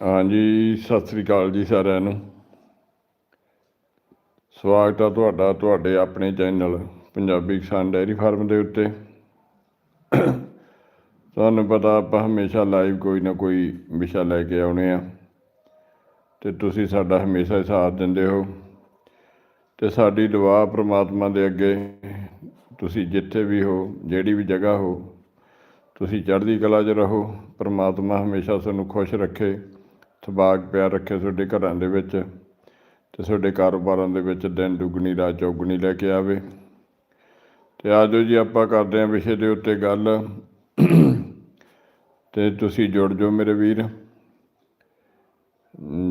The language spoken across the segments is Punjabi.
ਹਾਂਜੀ, ਸਤਿ ਸ੍ਰੀ ਅਕਾਲ ਜੀ ਸਾਰਿਆਂ ਨੂੰ। ਸਵਾਗਤ ਹੈ ਤੁਹਾਡਾ, ਤੁਹਾਡੇ ਆਪਣੇ ਚੈਨਲ ਪੰਜਾਬੀ ਕਿਸਾਨ ਡੈਰੀ ਫਾਰਮ ਦੇ ਉੱਤੇ। ਤੁਹਾਨੂੰ ਪਤਾ ਆਪਾਂ ਹਮੇਸ਼ਾ ਲਾਈਵ ਕੋਈ ਨਾ ਕੋਈ ਵਿਸ਼ਾ ਲੈ ਕੇ ਆਉਣੇ ਆ। ਤੇ ਤੁਸੀਂ ਸਾਡਾ ਹਮੇਸ਼ਾ ਸਾਥ ਦਿੰਦੇ ਹੋ। ਤੇ ਸਾਡੀ ਦੁਆ ਪ੍ਰਮਾਤਮਾ ਦੇ ਅੱਗੇ ਤੁਸੀਂ ਜਿੱਥੇ ਵੀ ਹੋ, ਜਿਹੜੀ ਵੀ ਜਗ੍ਹਾ ਹੋ ਤੁਸੀਂ ਚੜ੍ਹਦੀ ਕਲਾ 'ਚ ਰਹੋ, ਪਰਮਾਤਮਾ ਹਮੇਸ਼ਾ ਤੁਹਾਨੂੰ ਖੁਸ਼ ਰੱਖੇ ਸਬਾਗ ਪਿਆਰ ਰੱਖੇ ਤੁਹਾਡੇ ਘਰਾਂ ਦੇ ਵਿੱਚ ਤੇ ਤੁਹਾਡੇ ਕਾਰੋਬਾਰਾਂ ਦੇ ਵਿੱਚ ਦਿਨ ਦੁੱਗਣੀ, ਰਾਤ ਚੌਗਣੀ ਲੈ ਕੇ ਆਵੇ। ਤੇ ਆਜੋ ਜੀ, ਆਪਾਂ ਕਰਦੇ ਹਾਂ ਵਿਸ਼ੇ ਦੇ ਉੱਤੇ ਗੱਲ। ਤੇ ਤੁਸੀਂ ਜੁੜ ਜਾਓ ਮੇਰੇ ਵੀਰ।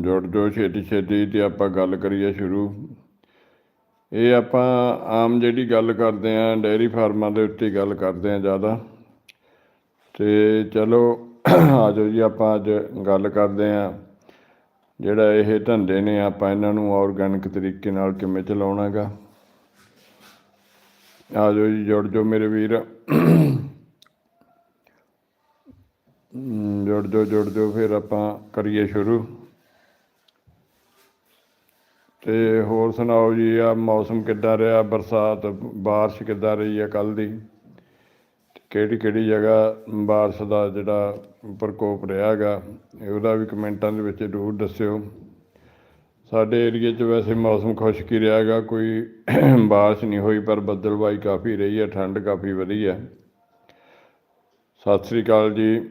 ਜੁੜ ਜਾਓ ਛੇਤੀ ਛੇਤੀ ਤੇ ਆਪਾਂ ਗੱਲ ਕਰੀਏ ਸ਼ੁਰੂ। ਇਹ ਆਪਾਂ ਆਮ ਜਿਹੜੀ ਗੱਲ ਕਰਦੇ ਆਂ ਡੇਅਰੀ ਫਾਰਮਾਂ ਦੇ ਉੱਤੇ ਗੱਲ ਕਰਦੇ ਆਂ ਜ਼ਿਆਦਾ। ਤੇ ਚਲੋ, ਆਜੋ ਜੀ ਆਪਾਂ ਅੱਜ ਗੱਲ ਕਰਦੇ ਆਂ ਜਿਹੜਾ ਇਹ ਧੰਦੇ ਨੇ, ਆਪਾਂ ਇਹਨਾਂ ਨੂੰ ਆਰਗੈਨਿਕ ਤਰੀਕੇ ਨਾਲ ਕਿਵੇਂ ਚਲਾਉਣਾ ਗਾ ਆਜੋ ਜੀ, ਜੁੜ ਜਾਓ ਮੇਰੇ ਵੀਰ। ਜੁੜ ਜਾਓ ਜੁੜ ਜਾਓ, ਫਿਰ ਆਪਾਂ ਕਰੀਏ ਸ਼ੁਰੂ। ਤੇ ਹੋਰ ਸੁਣਾਓ ਜੀ ਆ ਮੌਸਮ ਕਿੱਦਾਂ ਰਿਹਾ? ਬਰਸਾਤ, ਬਾਰਿਸ਼ ਕਿੱਦਾਂ ਰਹੀ ਹੈ ਕੱਲ ਦੀ? ਕਿਹੜੀ ਕਿਹੜੀ ਜਗ੍ਹਾ ਬਾਰਿਸ਼ ਦਾ ਜਿਹੜਾ ਪ੍ਰਕੋਪ ਰਿਹਾ ਗਾ ਉਹਦਾ ਵੀ ਕਮੈਂਟਾਂ ਦੇ ਵਿੱਚ ਜ਼ਰੂਰ ਦੱਸਿਓ। ਸਾਡੇ ਏਰੀਏ 'ਚ ਵੈਸੇ ਮੌਸਮ ਖੁਸ਼ਕ ਹੀ ਰਿਹਾ ਗਾ ਕੋਈ ਬਾਰਿਸ਼ ਨਹੀਂ ਹੋਈ, ਪਰ ਬੱਦਲਬਾਈ ਕਾਫੀ ਰਹੀ ਹੈ, ਠੰਡ ਕਾਫੀ ਵਧੀ ਹੈ। ਸਤਿ ਸ੍ਰੀ ਅਕਾਲ ਜੀ।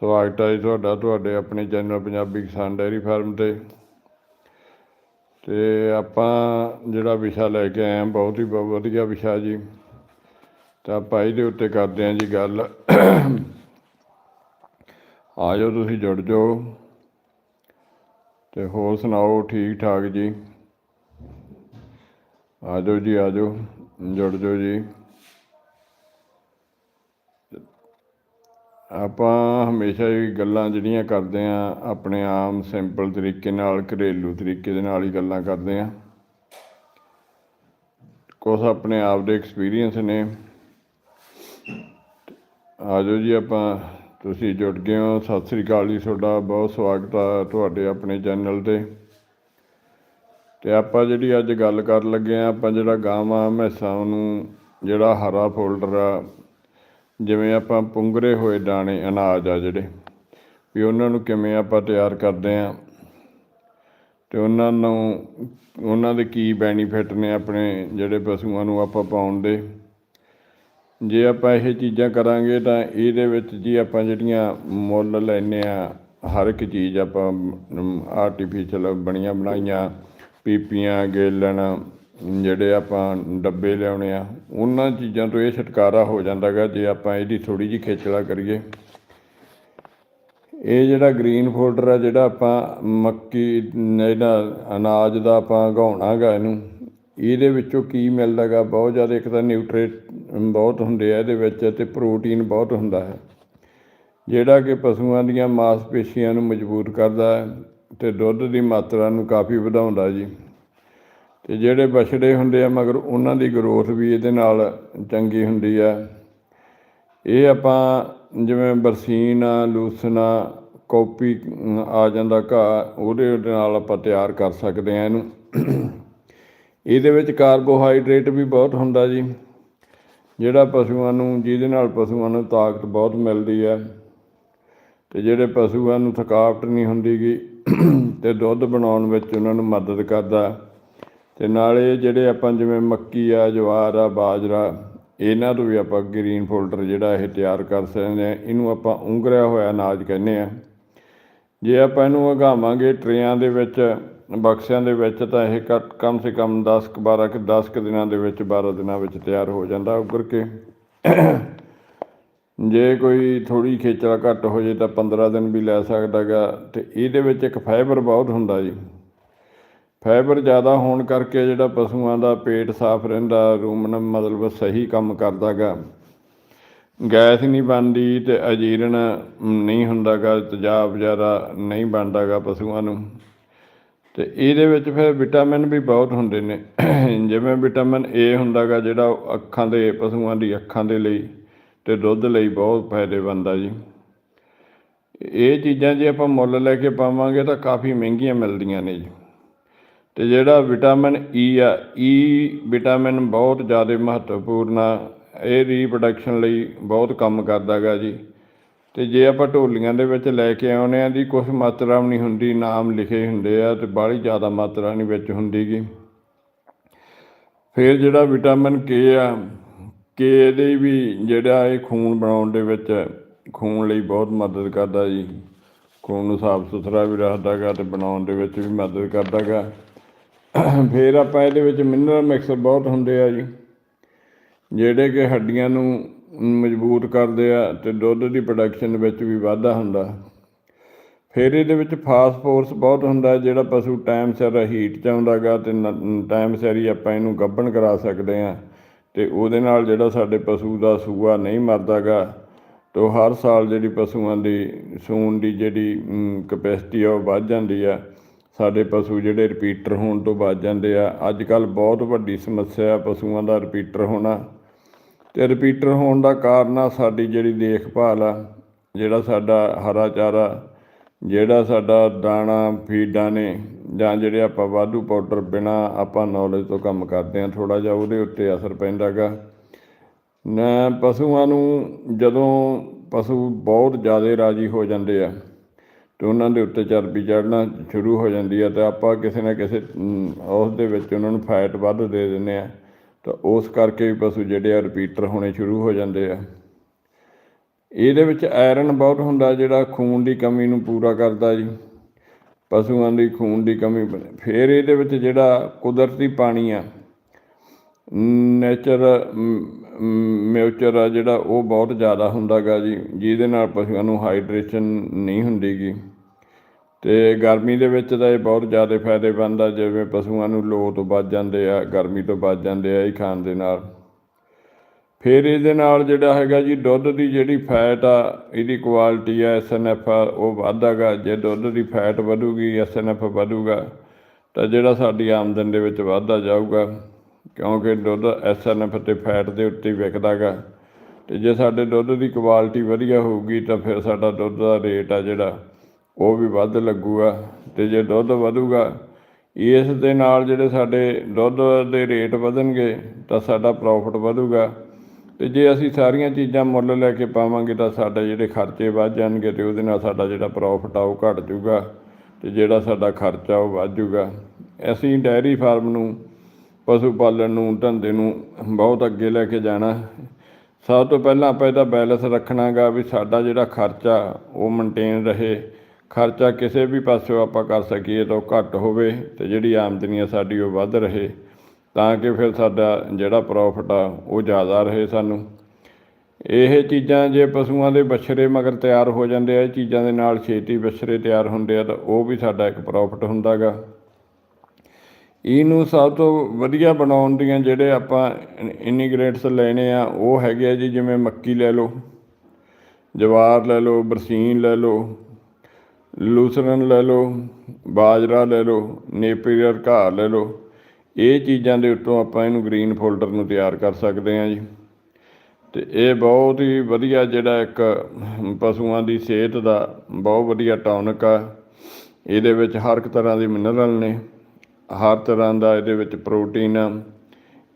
ਸਵਾਗਤ ਹੈ ਜੀ ਤੁਹਾਡਾ, ਤੁਹਾਡੇ ਆਪਣੇ ਚੈਨਲ ਪੰਜਾਬੀ ਕਿਸਾਨ ਡੈਰੀ ਫਾਰਮ ਤੇ। ਤੇ ਆਪਾਂ ਜਿਹੜਾ ਵਿਸ਼ਾ ਲੈ ਕੇ ਆਏ ਹਾਂ, ਬਹੁਤ ਹੀ ਬਹੁਤ ਵਧੀਆ ਵਿਸ਼ਾ ਜੀ। ਤਾਂ ਆਪਾਂ ਇਹਦੇ ਉੱਤੇ ਕਰਦੇ ਹਾਂ ਜੀ ਗੱਲ। ਆ ਜਾਓ ਤੁਸੀਂ ਜੁੜ ਜਾਓ। ਤੇ ਹੋਰ ਸੁਣਾਓ ਠੀਕ ਠਾਕ ਜੀ? ਆ ਜਾਓ ਜੀ ਆ ਜਾਓ ਜੁੜ ਜਾਓ ਜੀ। ਆਪਾਂ ਹਮੇਸ਼ਾ ਹੀ ਗੱਲਾਂ ਜਿਹੜੀਆਂ ਕਰਦੇ ਆ, ਆਪਣੇ ਆਮ ਸਿੰਪਲ ਤਰੀਕੇ ਨਾਲ, ਘਰੇਲੂ ਤਰੀਕੇ ਦੇ ਨਾਲ ਹੀ ਗੱਲਾਂ ਕਰਦੇ ਆ। ਕੁਛ ਆਪਣੇ ਆਪ ਦੇ ਐਕਸਪੀਰੀਅੰਸ ਨੇ। ਆਜੋ ਜੀ ਆਪਾਂ, ਤੁਸੀਂ ਜੁੜ ਗਏ ਹੋ। ਸਤਿ ਸ੍ਰੀ ਅਕਾਲ ਜੀ, ਤੁਹਾਡਾ ਬਹੁਤ ਸਵਾਗਤ ਆ ਤੁਹਾਡੇ ਆਪਣੇ ਚੈਨਲ ਤੇ। ਤੇ ਆਪਾਂ ਜਿਹੜੀ ਅੱਜ ਗੱਲ ਕਰਨ ਲੱਗੇ ਆ, ਆਪਾਂ ਜਿਹੜਾ ਗਾਵਾਂ ਮੈਸਾਂ ਨੂੰ ਜਿਹੜਾ ਹਰਾ ਫੋਲਡਰ ਆ, ਜਿਵੇਂ ਆਪਾਂ ਪੁੰਗਰੇ ਹੋਏ ਦਾਣੇ, ਅਨਾਜ ਆ ਜਿਹੜੇ, ਵੀ ਉਹਨਾਂ ਨੂੰ ਕਿਵੇਂ ਆਪਾਂ ਤਿਆਰ ਕਰਦੇ ਆ। ਤੇ ਉਹਨਾਂ ਨੂੰ, ਉਹਨਾਂ ਦੇ ਕੀ ਬੈਨੀਫਿਟ ਨੇ ਆਪਣੇ ਜਿਹੜੇ ਪਸ਼ੂਆਂ ਨੂੰ ਆਪਾਂ ਪਾਉਣ ਦੇ। ਜੇ ਆਪਾਂ ਇਹ ਚੀਜ਼ਾਂ ਕਰਾਂਗੇ ਤਾਂ ਇਹਦੇ ਵਿੱਚ ਜੀ ਆਪਾਂ ਜਿਹੜੀਆਂ ਮੁੱਲ ਲੈਨੇ ਆ ਹਰ ਇੱਕ ਚੀਜ਼ ਆਪਾਂ ਆਰਟੀਫੀਸ਼ੀਅਲ ਬਣੀਆਂ ਬਣਾਈਆਂ, ਪੀਪੀਆਂ, ਗੇਲਣ, ਜਿਹੜੇ ਆਪਾਂ ਡੱਬੇ ਲਿਆਉਣੇ ਆ, ਉਹਨਾਂ ਚੀਜ਼ਾਂ ਤੋਂ ਇਹ ਛੁਟਕਾਰਾ ਹੋ ਜਾਂਦਾ ਗਾ ਜੇ ਆਪਾਂ ਇਹਦੀ ਥੋੜੀ ਜਿਹੀ ਖੇਚਲਾ ਕਰੀਏ। ਇਹ ਜਿਹੜਾ ਗ੍ਰੀਨ ਫੋਲਡਰ ਆ, ਜਿਹੜਾ ਆਪਾਂ ਮੱਕੀ, ਇਹਦਾ ਅਨਾਜ ਦਾ ਆਪਾਂ ਉਗਾਉਣਾ ਗਾ ਇਹਨੂੰ ਇਹਦੇ ਵਿੱਚੋਂ ਕੀ ਮਿਲਦਾ ਗਾ ਬਹੁਤ ਜ਼ਿਆਦਾ ਇੱਕ ਤਾਂ ਨਿਊਟ੍ਰੇਟ ਬਹੁਤ ਹੁੰਦੇ ਆ ਇਹਦੇ ਵਿੱਚ ਤੇ ਪ੍ਰੋਟੀਨ ਬਹੁਤ ਹੁੰਦਾ ਹੈ। ਜਿਹੜਾ ਕਿ ਪਸ਼ੂਆਂ ਦੀਆਂ ਮਾਸਪੇਸ਼ੀਆਂ ਨੂੰ ਮਜ਼ਬੂਤ ਕਰਦਾ ਹੈ ਤੇ ਦੁੱਧ ਦੀ ਮਾਤਰਾ ਨੂੰ ਕਾਫੀ ਵਧਾਉਂਦਾ ਜੀ। ਤੇ ਜਿਹੜੇ ਬਛੜੇ ਹੁੰਦੇ ਆ, ਮਗਰ ਉਹਨਾਂ ਦੀ ਗਰੋਥ ਵੀ ਇਹਦੇ ਨਾਲ ਚੰਗੀ ਹੁੰਦੀ ਆ। ਇਹ ਆਪਾਂ ਜਿਵੇਂ ਬਰਸੀਨ ਆ, ਲੂਸਨਾ ਕਾਪੀ ਆ ਜਾਂਦਾ ਘਾਹ, ਉਹਦੇ ਨਾਲ ਆਪਾਂ ਤਿਆਰ ਕਰ ਸਕਦੇ ਆ ਇਹਨੂੰ। ਇਹਦੇ ਵਿੱਚ ਕਾਰਬੋਹਾਈਡਰੇਟ ਵੀ ਬਹੁਤ ਹੁੰਦਾ ਜੀ। ਜਿਹੜਾ ਪਸ਼ੂਆਂ ਨੂੰ, ਜਿਹਦੇ ਨਾਲ ਪਸ਼ੂਆਂ ਨੂੰ ਤਾਕਤ ਬਹੁਤ ਮਿਲਦੀ ਹੈ। ਤੇ ਜਿਹੜੇ ਪਸ਼ੂਆਂ ਨੂੰ ਥਕਾਵਟ ਨਹੀਂ ਹੁੰਦੀਗੀ ਤੇ ਦੁੱਧ ਬਣਾਉਣ ਵਿੱਚ ਉਹਨਾਂ ਨੂੰ ਮਦਦ ਕਰਦਾ ਤੇ ਨਾਲੇ ਜਿਹੜੇ ਆਪਾਂ ਜਿਵੇਂ ਮੱਕੀ ਆ, ਜਵਾਰ ਆ, ਬਾਜਰਾ, ਇਹਨਾਂ ਤੋਂ ਵੀ ਆਪਾਂ ਗ੍ਰੀਨ ਫੋਲਡਰ ਜਿਹੜਾ ਇਹ ਤਿਆਰ ਕਰ ਸਕਦੇ ਆ ਇਹਨੂੰ ਆਪਾਂ ਉਂਗਰਿਆ ਹੋਇਆ ਅਨਾਜ ਕਹਿੰਦੇ ਆ ਜੇ ਆਪਾਂ ਇਹਨੂੰ ਉਗਾਵਾਂਗੇ ਟਰੇਆਂ ਦੇ ਵਿੱਚ, ਬਕਸਿਆਂ ਦੇ ਵਿੱਚ, ਤਾਂ ਇਹ ਘੱਟ ਕਮ ਸੇ ਕਮ 10 ਕੁ 12 ਕੁ 10 ਕੁ ਦਿਨਾਂ ਦੇ ਵਿੱਚ 12 ਦਿਨਾਂ ਵਿੱਚ ਤਿਆਰ ਹੋ ਜਾਂਦਾ ਉੱਗਰ ਕੇ। ਜੇ ਕੋਈ ਥੋੜੀ ਖੇਚਲਾ ਘੱਟ ਹੋ ਜੇ ਤਾਂ 15 ਦਿਨ ਵੀ ਲੈ ਸਕਦਾ ਗਾ, ਤੇ ਇਹਦੇ ਵਿੱਚ ਇੱਕ ਫਾਈਬਰ ਬਹੁਤ ਹੁੰਦਾ ਜੀ। ਫਾਈਬਰ ਜ਼ਿਆਦਾ ਹੋਣ ਕਰਕੇ ਜਿਹੜਾ ਪਸ਼ੂਆਂ ਦਾ ਪੇਟ ਸਾਫ਼ ਰਹਿੰਦਾ, ਰੂਮਨ ਮਤਲਬ ਸਹੀ ਕੰਮ ਕਰਦਾ ਗਾ। ਗੈਸ ਨਹੀਂ ਬਣਦੀ ਤੇ ਅਜੀਰਨ ਨਹੀਂ ਹੁੰਦਾ ਗਾ ਤੇਜ਼ਾਬ ਜ਼ਿਆਦਾ ਨਹੀਂ ਬਣਦਾ ਗਾ ਪਸ਼ੂਆਂ ਨੂੰ। ਤੇ ਇਹਦੇ ਵਿੱਚ ਫਿਰ ਵਿਟਾਮਿਨ ਵੀ ਬਹੁਤ ਹੁੰਦੇ ਨੇ। ਜਿਵੇਂ ਵਿਟਾਮਿਨ ਏ ਹੁੰਦਾ ਗਾ, ਜਿਹੜਾ ਉਹ ਅੱਖਾਂ ਦੇ, ਪਸ਼ੂਆਂ ਦੀ ਅੱਖਾਂ ਦੇ ਲਈ ਤੇ ਦੁੱਧ ਲਈ ਬਹੁਤ ਫਾਇਦੇਮੰਦ ਆ ਜੀ। ਇਹ ਚੀਜ਼ਾਂ ਜੇ ਆਪਾਂ ਮੁੱਲ ਲੈ ਕੇ ਪਾਵਾਂਗੇ ਤਾਂ ਕਾਫੀ ਮਹਿੰਗੀਆਂ ਮਿਲਦੀਆਂ ਨੇ ਜੀ। ਤੇ ਜਿਹੜਾ ਵਿਟਾਮਿਨ ਈ ਆ ਈ ਵਿਟਾਮਿਨ ਬਹੁਤ ਜ਼ਿਆਦਾ ਮਹੱਤਵਪੂਰਨ ਆ। ਇਹ ਰੀਪਰੋਡਕਸ਼ਨ ਲਈ ਬਹੁਤ ਕੰਮ ਕਰਦਾ ਗਾ ਜੀ। ਤੇ ਜੇ ਆਪਾਂ ਢੋਲੀਆਂ ਦੇ ਵਿੱਚ ਲੈ ਕੇ ਆਉਨੇ ਆ ਦੀ ਕੁਝ ਮਾਤਰਾ ਵੀ ਨਹੀਂ ਹੁੰਦੀ, ਨਾਮ ਲਿਖੇ ਹੁੰਦੇ ਆ ਤੇ ਬਾਹਲੀ ਜ਼ਿਆਦਾ ਮਾਤਰਾ ਨਹੀਂ ਵਿੱਚ ਹੁੰਦੀ ਗੀ। ਫਿਰ ਜਿਹੜਾ ਵਿਟਾਮਿਨ ਕੇ ਆ ਕੇ ਦੇ ਵੀ ਜਿਹੜਾ ਇਹ ਖੂਨ ਬਣਾਉਣ ਦੇ ਵਿੱਚ ਖੂਨ ਲਈ ਬਹੁਤ ਮਦਦ ਕਰਦਾ ਜੀ। ਖੂਨ ਨੂੰ ਸਾਫ਼ ਸੁਥਰਾ ਵੀ ਰੱਖਦਾ ਗਾ ਤੇ ਬਣਾਉਣ ਦੇ ਵਿੱਚ ਵੀ ਮਦਦ ਕਰਦਾ ਗਾ ਫਿਰ ਆਪਾਂ ਇਹਦੇ ਵਿੱਚ ਮਿਨਰਲ ਮਿਕਸਰ ਬਹੁਤ ਹੁੰਦੇ ਆ ਜੀ। ਜਿਹੜੇ ਕਿ ਹੱਡੀਆਂ ਨੂੰ ਮਜ਼ਬੂਤ ਕਰਦੇ ਆ ਤੇ ਦੁੱਧ ਦੀ ਪ੍ਰੋਡਕਸ਼ਨ ਵਿੱਚ ਵੀ ਵਾਧਾ ਹੁੰਦਾ। ਫਿਰ ਇਹਦੇ ਵਿੱਚ ਫਾਸਫੋਰਸ ਬਹੁਤ ਹੁੰਦਾ ਜਿਹੜਾ ਪਸ਼ੂ ਟਾਈਮ ਸਿਰ ਹੀਟ ਚ ਆਉਂਦਾ ਗਾ ਤੇ ਟਾਈਮ ਸਿਰ ਹੀ ਆਪਾਂ ਇਹਨੂੰ ਗੱਭਣ ਕਰਾ ਸਕਦੇ ਆ ਤੇ ਉਹਦੇ ਨਾਲ ਜਿਹੜਾ ਸਾਡੇ ਪਸ਼ੂ ਦਾ ਸੂਆ ਨਹੀਂ ਮਰਦਾ ਗਾ, ਤੋ ਹਰ ਸਾਲ ਜਿਹੜੀ ਪਸ਼ੂਆਂ ਦੀ ਸੂਣ ਦੀ ਜਿਹੜੀ ਕਪੈਸਿਟੀ ਆ ਉਹ ਵੱਧ ਜਾਂਦੀ ਆ। ਸਾਡੇ ਪਸ਼ੂ ਜਿਹੜੇ ਰਿਪੀਟਰ ਹੋਣ ਤੋਂ ਬਚ ਜਾਂਦੇ ਆ। ਅੱਜ ਕੱਲ ਬਹੁਤ ਵੱਡੀ ਸਮੱਸਿਆ ਪਸ਼ੂਆਂ ਦਾ ਰਿਪੀਟਰ ਹੋਣਾ। ਤੇ ਰਿਪੀਟਰ ਹੋਣ ਦਾ ਕਾਰਨ ਆ ਸਾਡੀ ਜਿਹੜੀ ਦੇਖਭਾਲ ਆ, ਜਿਹੜਾ ਸਾਡਾ ਹਰਾ ਚਾਰਾ, ਜਿਹੜਾ ਸਾਡਾ ਦਾਣਾ, ਫੀਡਾਂ ਨੇ, ਜਾਂ ਜਿਹੜੇ ਆਪਾਂ ਵਾਧੂ ਪਾਊਡਰ ਬਿਨਾ ਆਪਾਂ ਨੌਲੇਜ ਤੋਂ ਕੰਮ ਕਰਦੇ ਆ ਥੋੜਾ ਜਿਹਾ ਉਹਦੇ ਉੱਤੇ ਅਸਰ ਪੈਂਦਾ ਗਾ। ਨਾ ਪਸ਼ੂਆਂ ਨੂੰ ਜਦੋਂ ਪਸ਼ੂ ਬਹੁਤ ਜ਼ਿਆਦਾ ਰਾਜੀ ਹੋ ਜਾਂਦੇ ਆ, ਤੇ ਉਹਨਾਂ ਦੇ ਉੱਤੇ ਚਰਬੀ ਚੜ੍ਹਨਾ ਸ਼ੁਰੂ ਹੋ ਜਾਂਦੀ ਆ, ਤੇ ਆਪਾਂ ਕਿਸੇ ਨਾ ਕਿਸੇ ਉਸ ਦੇ ਵਿੱਚ ਉਹਨਾਂ ਨੂੰ ਫੈਟ ਵੱਧ ਦੇ ਦਿੰਦੇ ਆ। ਤਾਂ ਉਸ ਕਰਕੇ ਵੀ ਪਸ਼ੂ ਜਿਹੜੇ ਆ ਰਿਪੀਟਰ ਹੋਣੇ ਸ਼ੁਰੂ ਹੋ ਜਾਂਦੇ ਆ। ਇਹਦੇ ਵਿੱਚ ਆਇਰਨ ਬਹੁਤ ਹੁੰਦਾ ਜਿਹੜਾ ਖੂਨ ਦੀ ਕਮੀ ਨੂੰ ਪੂਰਾ ਕਰਦਾ ਜੀ। ਪਸ਼ੂਆਂ ਦੀ ਖੂਨ ਦੀ ਕਮੀ ਫਿਰ ਇਹਦੇ ਵਿੱਚ ਜਿਹੜਾ ਕੁਦਰਤੀ ਪਾਣੀ ਆ, ਨੇਚਰ, ਮਿਊਚਰ ਆ ਜਿਹੜਾ ਉਹ ਬਹੁਤ ਜ਼ਿਆਦਾ ਹੁੰਦਾ ਗਾ ਜੀ। ਜਿਹਦੇ ਨਾਲ ਪਸ਼ੂਆਂ ਨੂੰ ਹਾਈਡਰੇਸ਼ਨ ਨਹੀਂ ਹੁੰਦੀਗੀ। ਤੇ ਗਰਮੀ ਦੇ ਵਿੱਚ ਤਾਂ ਇਹ ਬਹੁਤ ਜ਼ਿਆਦਾ ਫਾਇਦੇਮੰਦ ਆ ਜਿਵੇਂ ਪਸ਼ੂਆਂ ਨੂੰ ਲੋ ਤੋਂ ਬਚ ਜਾਂਦੇ ਆ, ਗਰਮੀ ਤੋਂ ਬਚ ਜਾਂਦੇ ਆ ਇਹ ਖਾਣ ਦੇ ਨਾਲ। ਫਿਰ ਇਹਦੇ ਨਾਲ ਜਿਹੜਾ ਹੈਗਾ ਜੀ, ਦੁੱਧ ਦੀ ਜਿਹੜੀ ਫੈਟ ਆ, ਇਹਦੀ ਕੁਆਲਿਟੀ ਆ ਐਸਐਨਐਫ ਆ, ਉਹ ਵਧਾਗਾ ਜੇ ਦੁੱਧ ਦੀ ਫੈਟ ਵਧੂਗੀ ਐਸਐਨਐਫ ਵਧੂਗਾ, ਤਾਂ ਜਿਹੜਾ ਸਾਡੀ ਆਮਦਨ ਦੇ ਵਿੱਚ ਵਾਧਾ ਜਾਊਗਾ, ਕਿਉਂਕਿ ਦੁੱਧ ਐਸਐਨਐਫ ਤੇ ਫੈਟ ਦੇ ਉੱਤੇ ਵਿਕਦਾ ਗਾ ਤੇ ਜੇ ਸਾਡੇ ਦੁੱਧ ਦੀ ਕੁਆਲਿਟੀ ਵਧੀਆ ਹੋਊਗੀ, ਤਾਂ ਫਿਰ ਸਾਡਾ ਦੁੱਧ ਦਾ ਰੇਟ ਆ ਜਿਹੜਾ ਉਹ ਵੀ ਵੱਧ ਲੱਗੂਗਾ ਤੇ ਜੇ ਦੁੱਧ ਵਧੂਗਾ, ਇਸ ਦੇ ਨਾਲ ਜਿਹੜੇ ਸਾਡੇ ਦੁੱਧ ਦੇ ਰੇਟ ਵਧਣਗੇ ਤਾਂ ਸਾਡਾ ਪ੍ਰੋਫਿਟ ਵਧੂਗਾ। ਤੇ ਜੇ ਅਸੀਂ ਸਾਰੀਆਂ ਚੀਜ਼ਾਂ ਮੁੱਲ ਲੈ ਕੇ ਪਾਵਾਂਗੇ ਤਾਂ ਸਾਡੇ ਜਿਹੜੇ ਖਰਚੇ ਵੱਧ ਜਾਣਗੇ ਤੇ ਉਹਦੇ ਨਾਲ ਸਾਡਾ ਜਿਹੜਾ ਪ੍ਰੋਫਿਟ ਆ ਉਹ ਘਟ ਜਾਊਗਾ ਤੇ ਜਿਹੜਾ ਸਾਡਾ ਖਰਚਾ ਉਹ ਵੱਧ ਜਾਊਗਾ। ਅਸੀਂ ਡੈਰੀ ਫਾਰਮ ਨੂੰ, ਪਸ਼ੂ ਪਾਲਣ ਨੂੰ, ਧੰਦੇ ਨੂੰ ਬਹੁਤ ਅੱਗੇ ਲੈ ਕੇ ਜਾਣਾ। ਸਭ ਤੋਂ ਪਹਿਲਾਂ ਆਪਾਂ ਇਹਦਾ ਬੈਲੈਂਸ ਰੱਖਣਾਗਾ ਵੀ ਸਾਡਾ ਜਿਹੜਾ ਖਰਚਾ ਉਹ ਮੇਨਟੇਨ ਰਹੇ। ਖਰਚਾ ਕਿਸੇ ਵੀ ਪਾਸਿਓਂ ਆਪਾਂ ਕਰ ਸਕੀਏ ਤਾਂ ਉਹ ਘੱਟ ਹੋਵੇ ਤੇ ਜਿਹੜੀ ਆਮਦਨੀ ਆ ਸਾਡੀ ਉਹ ਵੱਧ ਰਹੇ, ਤਾਂ ਕਿ ਫਿਰ ਸਾਡਾ ਜਿਹੜਾ ਪ੍ਰੋਫਿਟ ਆ ਉਹ ਜ਼ਿਆਦਾ ਰਹੇ ਸਾਨੂੰ। ਇਹ ਚੀਜ਼ਾਂ ਜੇ ਪਸ਼ੂਆਂ ਦੇ ਬਛੜੇ ਮਗਰ ਤਿਆਰ ਹੋ ਜਾਂਦੇ ਆ, ਇਹ ਚੀਜ਼ਾਂ ਦੇ ਨਾਲ ਛੇਤੀ ਬਛੜੇ ਤਿਆਰ ਹੁੰਦੇ ਆ ਤਾਂ ਉਹ ਵੀ ਸਾਡਾ ਇੱਕ ਪ੍ਰੋਫਿਟ ਹੁੰਦਾਗਾ। ਇਹਨੂੰ ਸਭ ਤੋਂ ਵਧੀਆ ਬਣਾਉਣ ਦੀਆਂ ਜਿਹੜੇ ਆਪਾਂ ਇਨੀਗ੍ਰੇਟਸ ਲੈਣੇ ਆ, ਉਹ ਹੈਗੇ ਆ ਜੀ ਜਿਵੇਂ ਮੱਕੀ ਲੈ ਲਓ, ਜਵਾਰ ਲੈ ਲਓ, ਬਰਸੀਨ ਲੈ ਲਓ ਲੂਸਰਨ ਲੈ ਲਓ, ਬਾਜਰਾ ਲੈ ਲਓ ਨੇਪੀਰੀਅਰ ਘਾਹ ਲੈ ਲਓ। ਇਹ ਚੀਜ਼ਾਂ ਦੇ ਉੱਤੋਂ ਆਪਾਂ ਇਹਨੂੰ ਗ੍ਰੀਨ ਫੋਲਡਰ ਨੂੰ ਤਿਆਰ ਕਰ ਸਕਦੇ ਹਾਂ ਜੀ। ਤੇ ਇਹ ਬਹੁਤ ਹੀ ਵਧੀਆ ਜਿਹੜਾ ਇੱਕ ਪਸ਼ੂਆਂ ਦੀ ਸਿਹਤ ਦਾ ਬਹੁਤ ਵਧੀਆ ਟੌਨਿਕ ਆ। ਇਹਦੇ ਵਿੱਚ ਹਰ ਇੱਕ ਤਰ੍ਹਾਂ ਦੇ ਮਿਨਰਲ ਨੇ, ਹਰ ਤਰ੍ਹਾਂ ਦਾ ਇਹਦੇ ਵਿੱਚ ਪ੍ਰੋਟੀਨ ਆ।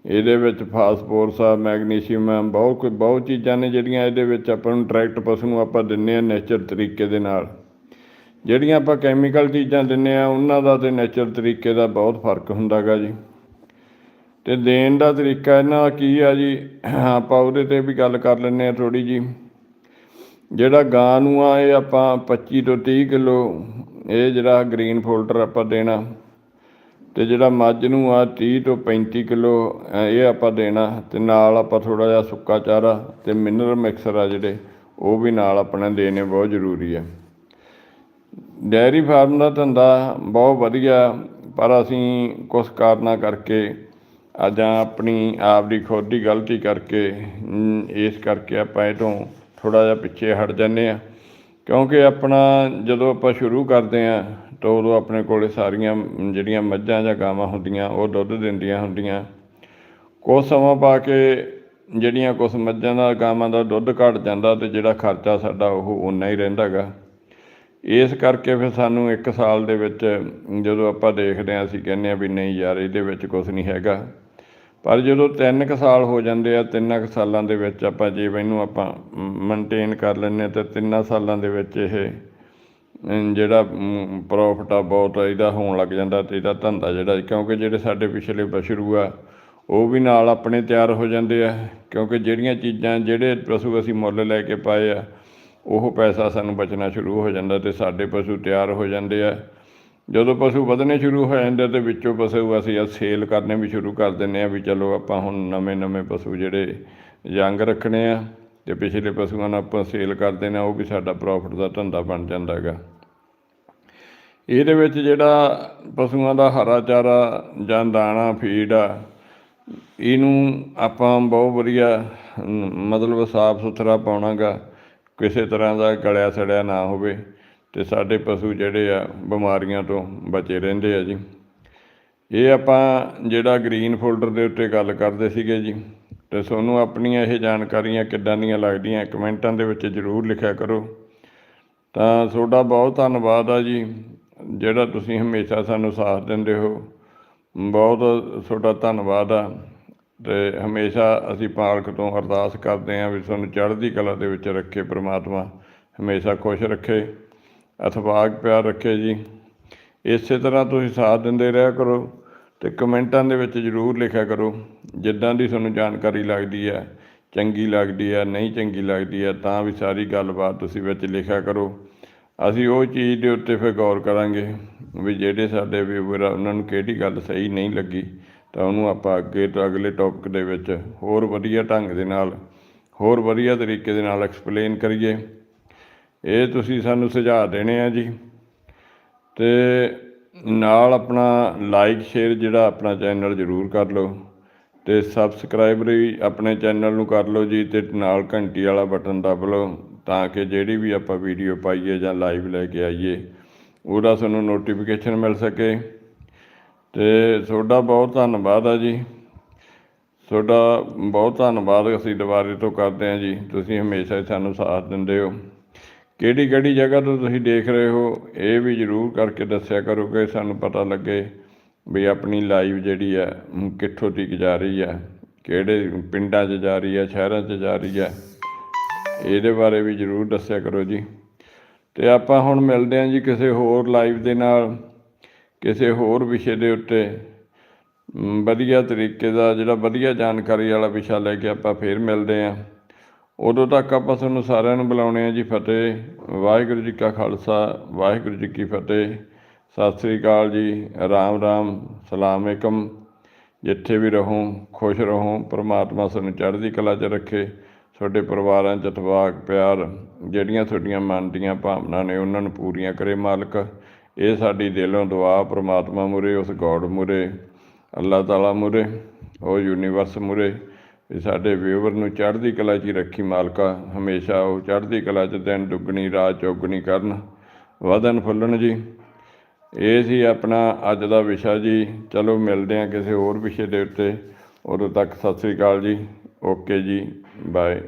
ਇਹਦੇ ਵਿੱਚ ਫਾਸਫੋਰਸ ਆ ਮੈਗਨੀਸ਼ੀਅਮ ਆ, ਬਹੁਤ ਕੋਈ ਬਹੁਤ ਚੀਜ਼ਾਂ ਨੇ ਜਿਹੜੀਆਂ ਇਹਦੇ ਵਿੱਚ ਆਪਾਂ ਨੂੰ ਡਾਇਰੈਕਟ ਪਸ਼ੂ ਨੂੰ ਆਪਾਂ ਦਿੰਨੇ ਆ ਨੇਚਰ ਤਰੀਕੇ ਦੇ ਨਾਲ। ਜਿਹੜੀਆਂ ਆਪਾਂ ਕੈਮੀਕਲ ਚੀਜ਼ਾਂ ਦਿੰਨੇ ਆ, ਉਹਨਾਂ ਦਾ ਤੇ ਨੇਚਰ ਤਰੀਕੇ ਦਾ ਬਹੁਤ ਫ਼ਰਕ ਹੁੰਦਾਗਾ ਜੀ। ਤੇ ਦੇਣ ਦਾ ਤਰੀਕਾ ਇਹਨਾਂ ਦਾ ਕੀ ਆ ਜੀ? ਆਪਾਂ ਉਹਦੇ ਤੇ ਵੀ ਗੱਲ ਕਰ ਲੈਂਦੇ ਆ ਥੋੜੀ ਜੀ। ਜਿਹੜਾ ਗਾਂ ਨੂੰ ਆ, ਇਹ ਆਪਾਂ 25 ਤੋਂ 30 ਕਿਲੋ, ਇਹ ਜਿਹੜਾ ਗ੍ਰੀਨ ਫੋਲਡਰ ਆਪਾਂ ਦੇਣਾ। ਤੇ ਜਿਹੜਾ ਮੱਝ ਨੂੰ ਆ 30 ਤੋਂ 35 ਕਿਲੋ ਇਹ ਆਪਾਂ ਦੇਣਾ। ਤੇ ਨਾਲ ਆਪਾਂ ਥੋੜਾ ਜਿਹਾ ਸੁੱਕਾ ਚਾਰਾ ਤੇ ਮਿਨਰਲ ਮਿਕਸਰ ਆ ਜਿਹੜੇ, ਉਹ ਵੀ ਨਾਲ ਆਪਣੇ ਦੇਣੇ ਬਹੁਤ ਜ਼ਰੂਰੀ ਆ। ਡੈਰੀ ਫਾਰਮ ਦਾ ਧੰਦਾ ਬਹੁਤ ਵਧੀਆ, ਪਰ ਅਸੀਂ ਕੁਝ ਕਾਰਨਾਂ ਕਰਕੇ ਜਾਂ ਆਪਣੀ, ਆਪ ਦੀ ਖੁਦ ਦੀ ਗਲਤੀ ਕਰਕੇ ਇਸ ਕਰਕੇ ਆਪਾਂ ਇਹ ਤੋਂ ਥੋੜਾ ਜਿਹਾ ਪਿੱਛੇ ਹਟ ਜਾਂਦੇ ਆ ਕਿਉਂਕਿ ਆਪਣਾ ਜਦੋਂ ਆਪਾਂ ਸ਼ੁਰੂ ਕਰਦੇ ਆ ਤਾਂ ਉਦੋਂ ਆਪਣੇ ਕੋਲੇ ਸਾਰੀਆਂ ਜਿਹੜੀਆਂ ਮੱਝਾਂ ਜਾਂ ਗਾਵਾਂ ਹੁੰਦੀਆਂ, ਉਹ ਦੁੱਧ ਦਿੰਦੀਆਂ ਹੁੰਦੀਆਂ। ਕੁਝ ਸਮਾਂ ਪਾ ਕੇ ਜਿਹੜੀਆਂ ਕੁਛ ਮੱਝਾਂ ਦਾ ਗਾਵਾਂ ਦਾ ਦੁੱਧ ਘਟ ਜਾਂਦਾ ਤੇ ਜਿਹੜਾ ਖਰਚਾ ਸਾਡਾ ਉਹ ਉਨਾ ਹੀ ਰਹਿੰਦਾ ਗਾ। ਇਸ ਕਰਕੇ ਫਿਰ ਸਾਨੂੰ ਇੱਕ ਸਾਲ ਦੇ ਵਿੱਚ ਜਦੋਂ ਆਪਾਂ ਦੇਖਦੇ ਹਾਂ, ਅਸੀਂ ਕਹਿੰਦੇ ਆ ਵੀ ਨਹੀਂ ਯਾਰ, ਇਹਦੇ ਵਿੱਚ ਕੁਝ ਨਹੀਂ ਹੈਗਾ। ਪਰ ਜਦੋਂ ਤਿੰਨ ਕੁ ਸਾਲ ਹੋ ਜਾਂਦੇ ਆ, ਤਿੰਨਾਂ ਕੁ ਸਾਲਾਂ ਦੇ ਵਿੱਚ ਆਪਾਂ ਜੇ ਇਹਨੂੰ ਆਪਾਂ ਮੇਨਟੇਨ ਕਰ ਲੈਂਦੇ ਹਾਂ, ਤਾਂ ਤਿੰਨਾਂ ਸਾਲਾਂ ਦੇ ਵਿੱਚ ਇਹ ਜਿਹੜਾ ਪ੍ਰੋਫਿਟ ਆ ਬਹੁਤ ਇਹਦਾ ਹੋਣ ਲੱਗ ਜਾਂਦਾ ਤੇ ਇਹਦਾ ਧੰਦਾ ਜਿਹੜਾ, ਕਿਉਂਕਿ ਜਿਹੜੇ ਸਾਡੇ ਪਿਛਲੇ ਬਸ਼ਰੂ ਆ, ਉਹ ਵੀ ਨਾਲ ਆਪਣੇ ਤਿਆਰ ਹੋ ਜਾਂਦੇ ਆ। ਕਿਉਂਕਿ ਜਿਹੜੀਆਂ ਚੀਜ਼ਾਂ, ਜਿਹੜੇ ਪਸ਼ੂ ਅਸੀਂ ਮੁੱਲ ਲੈ ਕੇ ਪਾਏ ਆ ਉਹ ਪੈਸਾ ਸਾਨੂੰ ਬਚਣਾ ਸ਼ੁਰੂ ਹੋ ਜਾਂਦਾ ਤੇ ਸਾਡੇ ਪਸ਼ੂ ਤਿਆਰ ਹੋ ਜਾਂਦੇ ਆ। ਜਦੋਂ ਪਸ਼ੂ ਵਧਣੇ ਸ਼ੁਰੂ ਹੋ ਜਾਂਦੇ ਤੇ ਵਿੱਚੋਂ ਪਸ਼ੂ ਅਸੀਂ ਸੇਲ ਕਰਨੇ ਵੀ ਸ਼ੁਰੂ ਕਰ ਦਿੰਦੇ ਆ ਵੀ ਚਲੋ ਆਪਾਂ ਹੁਣ ਨਵੇਂ ਨਵੇਂ ਪਸ਼ੂ ਜਿਹੜੇ ਯੰਗ ਰੱਖਣੇ ਆ ਤੇ ਪਿਛਲੇ ਪਸ਼ੂਆਂ ਨੂੰ ਆਪਾਂ ਸੇਲ ਕਰਦੇ ਦੇਣਾ, ਉਹ ਵੀ ਸਾਡਾ ਪ੍ਰੋਫਿਟ ਦਾ ਧੰਦਾ ਬਣ ਜਾਂਦਾ ਹੈਗਾ। ਇਹਦੇ ਵਿੱਚ ਜਿਹੜਾ ਪਸ਼ੂਆਂ ਦਾ ਹਰਾ ਚਾਰਾ ਜਾਂ ਦਾਣਾ, ਫੀਡ ਆ, ਇਹਨੂੰ ਆਪਾਂ ਬਹੁਤ ਵਧੀਆ ਮਤਲਬ ਸਾਫ਼ ਸੁਥਰਾ ਪਾਉਣਾਗਾ ਕਿਸੇ ਤਰ੍ਹਾਂ ਦਾ ਗਲਿਆ ਸੜਿਆ ਨਾ ਹੋਵੇ ਤੇ ਸਾਡੇ ਪਸ਼ੂ ਜਿਹੜੇ ਆ ਬਿਮਾਰੀਆਂ ਤੋਂ ਬਚੇ ਰਹਿੰਦੇ ਆ ਜੀ। ਇਹ ਆਪਾਂ ਜਿਹੜਾ ਗ੍ਰੀਨ ਫੋਲਡਰ ਦੇ ਉੱਤੇ ਗੱਲ ਕਰਦੇ ਸੀਗੇ ਜੀ, ਤੇ ਤੁਹਾਨੂੰ ਆਪਣੀਆਂ ਇਹ ਜਾਣਕਾਰੀਆਂ ਕਿੱਦਾਂ ਦੀਆਂ ਲੱਗਦੀਆਂ ਕਮੈਂਟਾਂ ਦੇ ਵਿੱਚ ਜ਼ਰੂਰ ਲਿਖਿਆ ਕਰੋ। ਤਾਂ ਤੁਹਾਡਾ ਬਹੁਤ ਧੰਨਵਾਦ ਆ ਜੀ, ਜਿਹੜਾ ਤੁਸੀਂ ਹਮੇਸ਼ਾ ਸਾਨੂੰ ਸਾਥ ਦਿੰਦੇ ਹੋ। ਬਹੁਤ ਤੁਹਾਡਾ ਧੰਨਵਾਦ ਆ। ਤੇ ਹਮੇਸ਼ਾ ਅਸੀਂ ਪਾਲਕ ਤੋਂ ਅਰਦਾਸ ਕਰਦੇ ਹਾਂ ਵੀ ਤੁਹਾਨੂੰ ਚੜ੍ਹਦੀ ਕਲਾ ਦੇ ਵਿੱਚ ਰੱਖੇ ਪ੍ਰਮਾਤਮਾ, ਹਮੇਸ਼ਾ ਖੁਸ਼ ਰੱਖੇ, ਅਥਵਾਗ ਪਿਆਰ ਰੱਖੇ ਜੀ। ਇਸੇ ਤਰ੍ਹਾਂ ਤੁਸੀਂ ਸਾਥ ਦਿੰਦੇ ਰਿਹਾ ਕਰੋ ਤੇ ਕਮੈਂਟਾਂ ਦੇ ਵਿੱਚ ਜ਼ਰੂਰ ਲਿਖਿਆ ਕਰੋ, ਜਿੱਦਾਂ ਦੀ ਤੁਹਾਨੂੰ ਜਾਣਕਾਰੀ ਲੱਗਦੀ ਹੈ, ਚੰਗੀ ਲੱਗਦੀ ਹੈ, ਨਹੀਂ ਚੰਗੀ ਲੱਗਦੀ ਹੈ, ਤਾਂ ਵੀ ਸਾਰੀ ਗੱਲਬਾਤ ਤੁਸੀਂ ਵਿੱਚ ਲਿਖਿਆ ਕਰੋ। ਅਸੀਂ ਉਹ ਚੀਜ਼ ਦੇ ਉੱਤੇ ਫਿਰ ਗੌਰ ਕਰਾਂਗੇ ਵੀ ਜਿਹੜੇ ਸਾਡੇ ਵਿਊਵਰ ਆ ਉਹਨਾਂ ਨੂੰ ਕਿਹੜੀ ਗੱਲ ਸਹੀ ਨਹੀਂ ਲੱਗੀ। ਤਾਂ ਉਹਨੂੰ ਆਪਾਂ ਅੱਗੇ ਤੋਂ ਅਗਲੇ ਟੌਪਿਕ ਦੇ ਵਿੱਚ ਹੋਰ ਵਧੀਆ ਢੰਗ ਦੇ ਨਾਲ, ਹੋਰ ਵਧੀਆ ਤਰੀਕੇ ਦੇ ਨਾਲ ਐਕਸਪਲੇਨ ਕਰੀਏ। ਇਹ ਤੁਸੀਂ ਸਾਨੂੰ ਸੁਝਾਅ ਦੇਣੇ ਆ ਜੀ। ਤੇ ਨਾਲ ਆਪਣਾ ਲਾਈਕ ਸ਼ੇਅਰ ਜਿਹੜਾ ਆਪਣਾ ਚੈਨਲ ਜ਼ਰੂਰ ਕਰ ਲਓ। ਤੇ ਸਬਸਕ੍ਰਾਈਬ ਵੀ ਆਪਣੇ ਚੈਨਲ ਨੂੰ ਕਰ ਲਓ ਜੀ ਤੇ ਨਾਲ ਘੰਟੀ ਵਾਲਾ ਬਟਨ ਦਬ ਲਓ ਤਾਂ ਕਿ ਜਿਹੜੀ ਵੀ ਆਪਾਂ ਵੀਡੀਓ ਪਾਈਏ ਜਾਂ ਲਾਈਵ ਲੈ ਕੇ ਆਈਏ, ਉਹਦਾ ਤੁਹਾਨੂੰ ਨੋਟੀਫਿਕੇਸ਼ਨ ਮਿਲ ਸਕੇ। ਤੇ ਤੁਹਾਡਾ ਬਹੁਤ ਧੰਨਵਾਦ ਆ ਜੀ। ਤੁਹਾਡਾ ਬਹੁਤ ਧੰਨਵਾਦ ਅਸੀਂ ਦੁਬਾਰੇ ਤੋਂ ਕਰਦੇ ਹਾਂ ਜੀ। ਤੁਸੀਂ ਹਮੇਸ਼ਾ ਹੀ ਸਾਨੂੰ ਸਾਥ ਦਿੰਦੇ ਹੋ। ਕਿਹੜੀ ਕਿਹੜੀ ਜਗ੍ਹਾ ਤੋਂ ਤੁਸੀਂ ਦੇਖ ਰਹੇ ਹੋ, ਇਹ ਵੀ ਜ਼ਰੂਰ ਕਰਕੇ ਦੱਸਿਆ ਕਰੋ ਕਿ ਸਾਨੂੰ ਪਤਾ ਲੱਗੇ ਵੀ ਆਪਣੀ ਲਾਈਵ ਜਿਹੜੀ ਆ ਕਿੱਥੋਂ ਤੱਕ ਜਾ ਰਹੀ ਹੈ ਕਿਹੜੇ ਪਿੰਡਾਂ 'ਚ ਜਾ ਰਹੀ ਹੈ ਸ਼ਹਿਰਾਂ 'ਚ ਜਾ ਰਹੀ ਹੈ ਇਹਦੇ ਬਾਰੇ ਵੀ ਜ਼ਰੂਰ ਦੱਸਿਆ ਕਰੋ ਜੀ। ਤੇ ਆਪਾਂ ਹੁਣ ਮਿਲਦੇ ਹਾਂ ਜੀ ਕਿਸੇ ਹੋਰ ਲਾਈਵ ਦੇ ਨਾਲ। ਕਿਸੇ ਹੋਰ ਵਿਸ਼ੇ ਦੇ ਉੱਤੇ ਵਧੀਆ ਤਰੀਕੇ ਦਾ ਜਿਹੜਾ ਵਧੀਆ ਜਾਣਕਾਰੀ ਵਾਲਾ ਵਿਸ਼ਾ ਲੈ ਕੇ ਆਪਾਂ ਫੇਰ ਮਿਲਦੇ ਹਾਂ। ਉਦੋਂ ਤੱਕ ਆਪਾਂ ਤੁਹਾਨੂੰ ਸਾਰਿਆਂ ਨੂੰ ਬੁਲਾਉਣੇ ਆ ਜੀ ਫਤਿਹ, ਵਾਹਿਗੁਰੂ ਜੀ ਕਾ ਖਾਲਸਾ, ਵਾਹਿਗੁਰੂ ਜੀ ਕੀ ਫਤਿਹ। ਸਤਿ ਸ੍ਰੀ ਅਕਾਲ ਜੀ, ਰਾਮ ਰਾਮ, ਸਲਾਮ ਸਲਾਮੇਕਮ ਜਿੱਥੇ ਵੀ ਰਹੋ, ਖੁਸ਼ ਰਹੋ, ਪਰਮਾਤਮਾ ਸਾਨੂੰ ਚੜ੍ਹਦੀ ਕਲਾ 'ਚ ਰੱਖੇ। ਤੁਹਾਡੇ ਪਰਿਵਾਰਾਂ 'ਚ ਇਤਫਾਕ ਪਿਆਰ, ਜਿਹੜੀਆਂ ਤੁਹਾਡੀਆਂ ਮਨ ਦੀਆਂ ਭਾਵਨਾ ਨੇ, ਉਹਨਾਂ ਨੂੰ ਪੂਰੀਆਂ ਕਰੇ ਮਾਲਕ। ਇਹ ਸਾਡੀ ਦਿਲੋਂ ਦੁਆ, ਪ੍ਰਮਾਤਮਾ ਮੁਰੇ, ਉਸ ਗੋਡ ਮੁਰੇ, ਅੱਲਾਹ ਤਾਲਾ ਮੁਰੇ, ਉਹ ਯੂਨੀਵਰਸ ਮੁਰੇ, ਵੀ ਸਾਡੇ ਵਿਊਵਰ ਨੂੰ ਚੜ੍ਹਦੀ ਕਲਾ 'ਚ ਹੀ ਰੱਖੀ ਮਾਲਕਾ, ਹਮੇਸ਼ਾ ਉਹ ਚੜ੍ਹਦੀ ਕਲਾ 'ਚ ਦਿਨ ਦੁੱਗਣੀ, ਰਾਤ ਚੌਗਣੀ ਕਰਨ। ਵਧਨ ਫੁੱਲਣ ਜੀ। ਇਹ ਸੀ ਆਪਣਾ ਅੱਜ ਦਾ ਵਿਸ਼ਾ ਜੀ। ਚਲੋ ਮਿਲਦੇ ਹਾਂ ਕਿਸੇ ਹੋਰ ਵਿਸ਼ੇ ਦੇ ਉੱਤੇ। ਉਦੋਂ ਤੱਕ ਸਤਿ ਸ੍ਰੀ ਅਕਾਲ ਜੀ। ਓਕੇ ਜੀ। ਬਾਏ